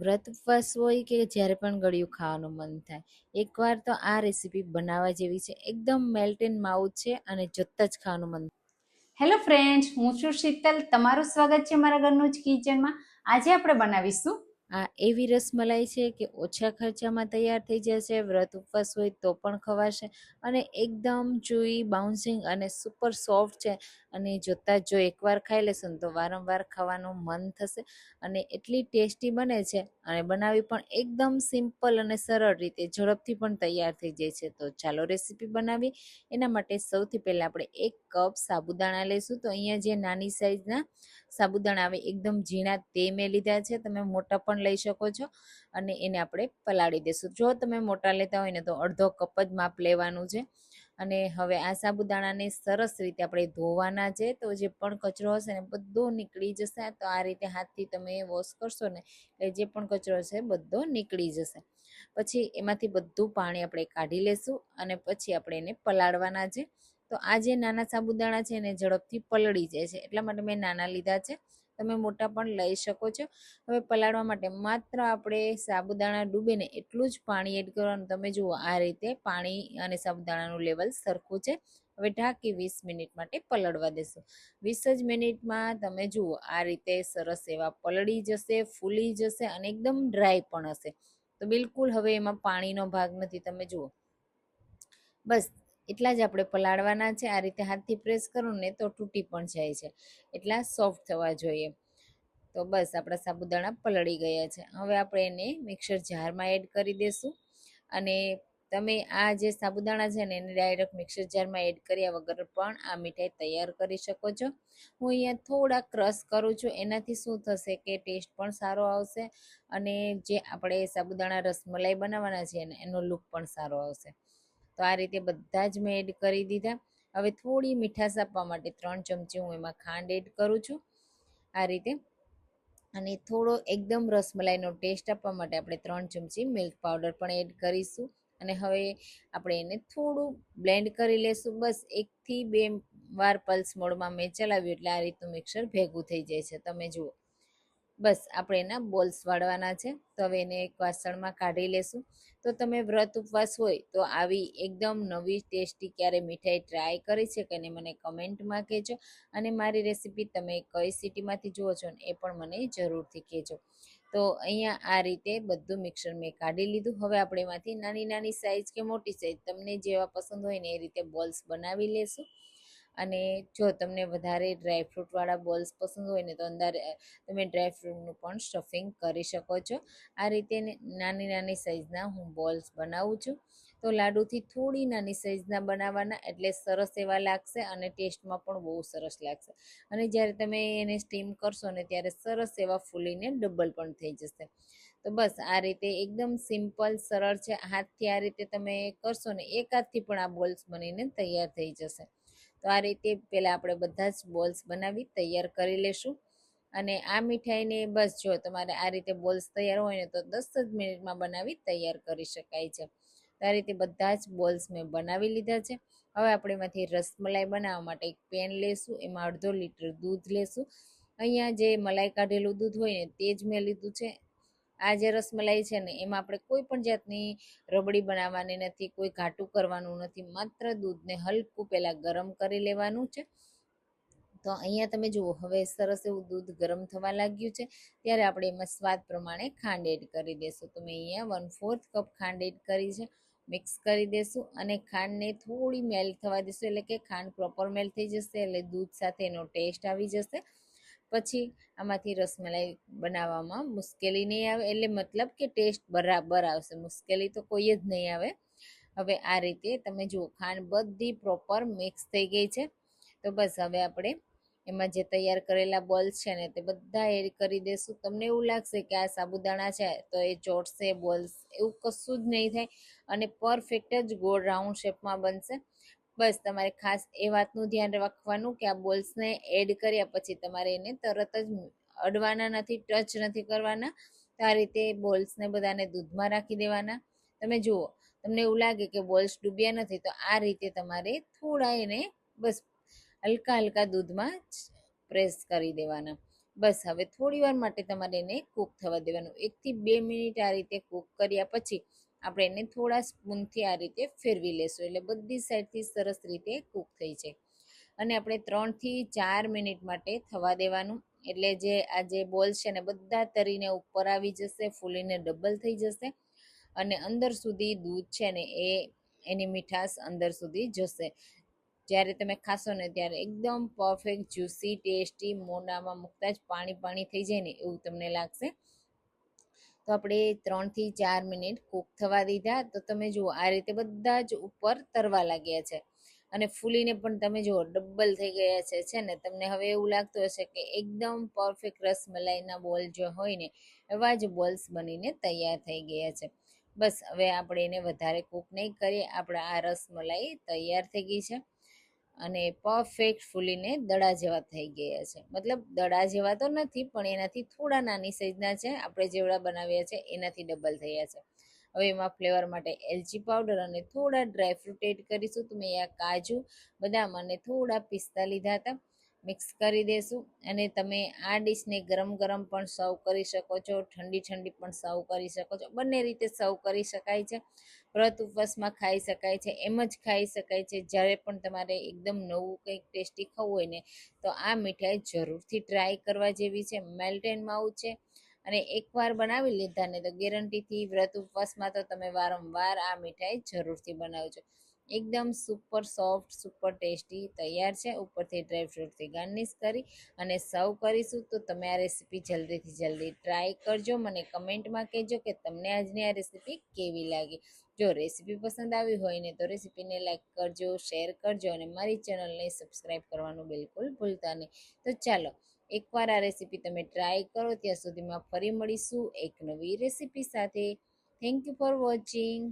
વ્રત ઉપવાસ હોય કે જ્યારે પણ ગળ્યું ખાવાનું મન થાય એકવાર તો આ રેસીપી બનાવવા જેવી છે. એકદમ મેલ્ટ એન્ડ માઉથ છે અને જોતાં જ ખાવાનું મન હેલો ફ્રેન્ડ્સ હું છું શીતલ. તમારું સ્વાગત છે મારા ઘરનું જ કિચનમાં આજે આપણે બનાવીશું આ એવી રસમલાઈ છે કે ઓછા ખર્ચામાં તૈયાર થઈ જશે વ્રત ઉપવાસ હોય તો પણ ખવાશે અને એકદમ ચૂઈ બાઉન્સિંગ અને સુપર સોફ્ટ છે. અને જોતાં જ એકવાર ખાઈ લેશું ને તો વારંવાર ખાવાનું મન થશે અને એટલી ટેસ્ટી બને છે અને બનાવી પણ એકદમ સિમ્પલ અને સરળ રીતે ઝડપથી પણ તૈયાર થઈ જાય છે. તો ચાલો રેસીપી બનાવી એના માટે સૌથી પહેલાં આપણે એક કપ સાબુદાણા લઈશું તો અહીંયા જે નાની સાઈઝના સાબુદાણા આવે, એકદમ ઝીણા તે મેં લીધા છે. તમે મોટા પણ લઈ શકો છો અને એને આપણે પલાળી દઈશું જો તમે મોટા લેતા હોય ને તો અડધો કપ જ માપ લેવાનું છે. અને હવે આ સાબુદાણાને સરસ રીતે આપણે ધોવાના છે, તો જે પણ કચરો હશે ને બધો નીકળી જશે, તો આ રીતે હાથથી તમે વોશ કરશો ને, એટલે જે પણ કચરો હશે બધો નીકળી જશે. પછી એમાંથી બધું પાણી આપણે કાઢી લેશું અને પછી આપણે એને પલાળવાના છે. તો આ જે નાના સાબુદાણા છે એને ઝડપથી પલળી જાય છે, એટલા માટે મેં નાના લીધા છે. તમે મોટા પણ લઈ શકો છો. હવે પલાળવા માટે માત્ર આપણે સાબુદાણા ડૂબે ને એટલું જ પાણી એડ કરવાનું. તમે જુઓ, આ રીતે પાણી અને સાબુદાણાનું લેવલ સરખું છે. હવે ઢાંકી વીસ મિનિટ માટે પલળવા દેશું. વીસ જ મિનિટમાં તમે જુઓ, આ રીતે સરસ એવા પલળી જશે, ફૂલી જશે અને એકદમ ડ્રાય પણ હશે. તો બિલકુલ હવે એમાં પાણીનો ભાગ નથી. તમે જુઓ. બસ એટલા જ આપણે પલાળવાના છે. આ રીતે હાથથી પ્રેસ કરું ને તો તૂટી પણ જાય છે. એટલા સોફ્ટ થવા જોઈએ. તો બસ આપણા સાબુદાણા પલળી ગયા છે. હવે આપણે એને મિક્સર જારમાં એડ કરી દઈશું અને તમે આ જે સાબુદાણા છે ને એને ડાયરેક્ટ મિક્સર જારમાં એડ કર્યા વગર પણ આ મીઠાઈ તૈયાર કરી શકો છો. હું અહીંયા થોડા ક્રશ કરું છું. એનાથી શું થશે કે ટેસ્ટ પણ સારો આવશે અને જે આપણે સાબુદાણા રસમલાઈ બનાવવાના છે ને એનો લુક પણ સારો આવશે. તો આ રીતે બધા જ મેં એડ કરી દીધા. હવે થોડી મીઠાશ આપવા માટે ત્રણ ચમચી હું એમાં ખાંડ એડ કરું છું આ રીતે. અને થોડો એકદમ રસમલાઈનો ટેસ્ટ આપવા માટે આપણે ત્રણ ચમચી મિલ્ક પાવડર પણ એડ કરીશું. અને હવે આપણે એને થોડું બ્લેન્ડ કરી લેશું. બસ એકથી બે વાર પલ્સ મોડમાં મેં ચલાવ્યું એટલે આ રીતનું મિક્સર ભેગું થઈ જાય છે. તમે જુઓ. બસ, આપણે એના બોલ્સ વાળવાના છે. તો હવે એને એક વાસણમાં કાઢી લેશું. તો તમે વ્રત ઉપવાસ હોય તો આવી એકદમ નવી ટેસ્ટી ક્યારે મીઠાઈ ટ્રાય કરી છે કે મને કમેન્ટમાં કહેજો. અને મારી રેસીપી તમે કઈ સિટીમાંથી જુઓ છો ને એ પણ મને જરૂરથી કહેજો. તો અહીંયા આ રીતે બધું મિક્સર મેં કાઢી લીધું. હવે આપણે એમાંથી નાની નાની સાઇઝ કે મોટી સાઇઝ તમને જેવા પસંદ હોય ને એ રીતે બોલ્સ બનાવી લેશું. અને જો તમને વધારે ડ્રાયફ્રૂટવાળા બોલ્સ પસંદ હોય ને તો અંદર તમે ડ્રાયફ્રૂટનું પણ સ્ટફિંગ કરી શકો છો. આ રીતે નાની નાની સાઇઝના હું બોલ્સ બનાવું છું. તો લાડુથી થોડી નાની સાઇઝના બનાવવાના એટલે સરસ એવા લાગશે અને ટેસ્ટમાં પણ બહુ સરસ લાગશે. અને જ્યારે તમે એને સ્ટીમ કરશો ને ત્યારે સરસ એવા ફૂલીને ડબલ પણ થઈ જશે. તો બસ આ રીતે એકદમ સિમ્પલ સરળ છે. હાથથી આ રીતે તમે કરશો ને એક હાથથી પણ આ બોલ્સ બનીને તૈયાર થઈ જશે. તો આ રીતે પહેલાં આપણે બધા જ બોલ્સ બનાવી, તૈયાર કરી લેશું. અને આ મીઠાઈને બસ જો તમારે આ રીતે બોલ્સ તૈયાર હોય ને તો દસ જ મિનિટમાં બનાવી તૈયાર કરી શકાય છે. તો આ રીતે બધા જ બોલ્સ મેં બનાવી લીધા છે. હવે આપણે એમાંથી રસમલાઈ બનાવવા માટે એક પેન લેશું, એમાં અડધો લીટર દૂધ લેશું. અહીંયા જે મલાઈ કાઢેલું દૂધ હોય ને તે જ મેં લીધું છે. આ જે રસમલાઈ છે ને, એમાં આપણે કોઈ પણ જાતની રબડી બનાવવાની નથી, કોઈ ઘાટું કરવાનું નથી, માત્ર દૂધને હલકું પહેલાં ગરમ કરી લેવાનું છે. તો અહીંયા તમે જુઓ, હવે સરસ એવું દૂધ ગરમ થવા લાગ્યું છે. ત્યારે આપણે એમાં સ્વાદ પ્રમાણે ખાંડ એડ કરી દેશું. તો મેં અહીંયા વન ફોર્થ કપ ખાંડ એડ કરી છે. મિક્સ કરી દેશું અને ખાંડને થોડી મેલ્ટ થવા દેશું, એટલે કે ખાંડ પ્રોપર મેલ્ટ થઈ જશે, એટલે દૂધ સાથે એનો ટેસ્ટ આવી જશે. પછી આમાંથી રસમલાઈ બનાવવામાં મુશ્કેલી નહીં આવે, એટલે મતલબ કે ટેસ્ટ બરાબર આવશે. મુશ્કેલી તો કોઈ જ નહીં આવે. હવે આ રીતે તમે જુઓ, ખાંડ બધી પ્રોપર મિક્સ થઈ ગઈ છે. તો બસ હવે આપણે એમાં જે તૈયાર કરેલા બોલ્સ છે ને તે બધા એડ કરી દેશું. તમને એવું લાગશે કે આ સાબુદાણા છે, તો એ ચોટશે બોલ્સ એવું કશું જ નહીં થાય અને પરફેક્ટ જ ગોળ રાઉન્ડ શેપમાં બનશે. બસ, તમારે ખાસ એ વાતનું ધ્યાન રાખવાનું કે આ બોલ્સને એડ કર્યા પછી તમારે એને તરત જ અડવાના નથી, ટચ નથી કરવાના. તો આ રીતે બોલ્સને બધાને દૂધમાં રાખી દેવાના. તમે જુઓ, તમને એવું લાગે કે બોલ્સ ડૂબ્યા નથી, તો આ રીતે તમારે થોડા એને બસ હલકા હલકા દૂધમાં પ્રેસ કરી દેવાના. બસ, હવે થોડી વાર માટે તમારે એને કૂક થવા દેવાનું. એકથી બે મિનિટ આ રીતે કૂક કર્યા પછી આપણે એને થોડા સ્પૂનથી આ રીતે ફેરવી લેશું. એટલે બધી સાઈડથી સરસ રીતે કૂક થઈ જાય. અને આપણે ત્રણથી ચાર મિનિટ માટે થવા દેવાનું. એટલે જે આ જે બોલ છે ને, બધા તરીને ઉપર આવી જશે, ફૂલીને ડબલ થઈ જશે. અને અંદર સુધી દૂધ છે ને, એ એની મીઠાશ અંદર સુધી જશે. જ્યારે તમે ખાશો ને, ત્યારે એકદમ પરફેક્ટ જ્યુસી ટેસ્ટી મોનામાં મૂકતા જ પાણી પાણી થઈ જાય ને, એવું તમને લાગશે. તો આપણે ત્રણથી ચાર મિનિટ કૂક થવા દીધા. તો તમે જુઓ, આ રીતે બધા જ ઉપર તરવા લાગ્યા છે. અને ફૂલીને પણ તમે જુઓ, ડબલ થઈ ગયા છે છે ને? તમને હવે એવું લાગતું હશે કે એકદમ પરફેક્ટ રસમલાઈના બોલ જે હોય ને, એવા જ બોલ્સ બનીને તૈયાર થઈ ગયા છે. બસ, હવે આપણે એને વધારે કૂક નહીં કરીએ. આપણે આ રસમલાઈ તૈયાર થઈ ગઈ છે. અને પરફેક્ટ ફૂલીને દડા જેવા થઈ ગયા છે. મતલબ દડા જેવા તો નથી, પણ એનાથી થોડા નાની સાઈઝના છે, આપણે જેવડા બનાવ્યા છે, એનાથી ડબલ થયા છે. હવે એમાં ફ્લેવર માટે એલચી પાવડર અને થોડા ડ્રાયફ્રૂટ એડ કરીશું. તો મેં આ કાજુ, બદામ અને થોડા પિસ્તા લીધા હતા. મિક્સ કરી દેશું અને તમે આ ડીશને ગરમ ગરમ પણ સર્વ કરી શકો છો, ઠંડી ઠંડી પણ સર્વ કરી શકો છો. બંને રીતે સર્વ કરી શકાય છે. વ્રત ઉપવાસમાં ખાઈ શકાય છે, એમ જ ખાઈ શકાય છે. જ્યારે પણ તમારે એકદમ નવું કંઈક ટેસ્ટી ખાવું હોય ને, તો આ મીઠાઈ જરૂરથી ટ્રાય કરવા જેવી છે. મેલ્ટેન માવું છે. અને એકવાર બનાવી લીધા ને તો ગેરંટીથી વ્રત ઉપવાસમાં તો તમે વારંવાર આ મીઠાઈ જરૂરથી બનાવજો. એકદમ સુપર સોફ્ટ સુપર ટેસ્ટી તૈયાર છે. ઉપરથી ડ્રાયફ્રૂટથી ગાર્નિશ કરી અને સર્વ કરીશું. તો તમે આ રેસીપી જલ્દીથી જલ્દી ટ્રાય કરજો. મને કમેન્ટમાં કહેજો કે તમને આજની આ રેસીપી કેવી લાગી. જો રેસીપી પસંદ આવી હોય ને તો રેસીપીને લાઇક કરજો શેર કરજો અને મારી ચેનલને સબસ્ક્રાઈબ કરવાનું બિલકુલ ભૂલતા નહીં. તો ચાલો, એકવાર આ રેસીપી તમે ટ્રાય કરો, ત્યાં સુધીમાં ફરી મળીશું એક નવી રેસીપી સાથે. Thank you for watching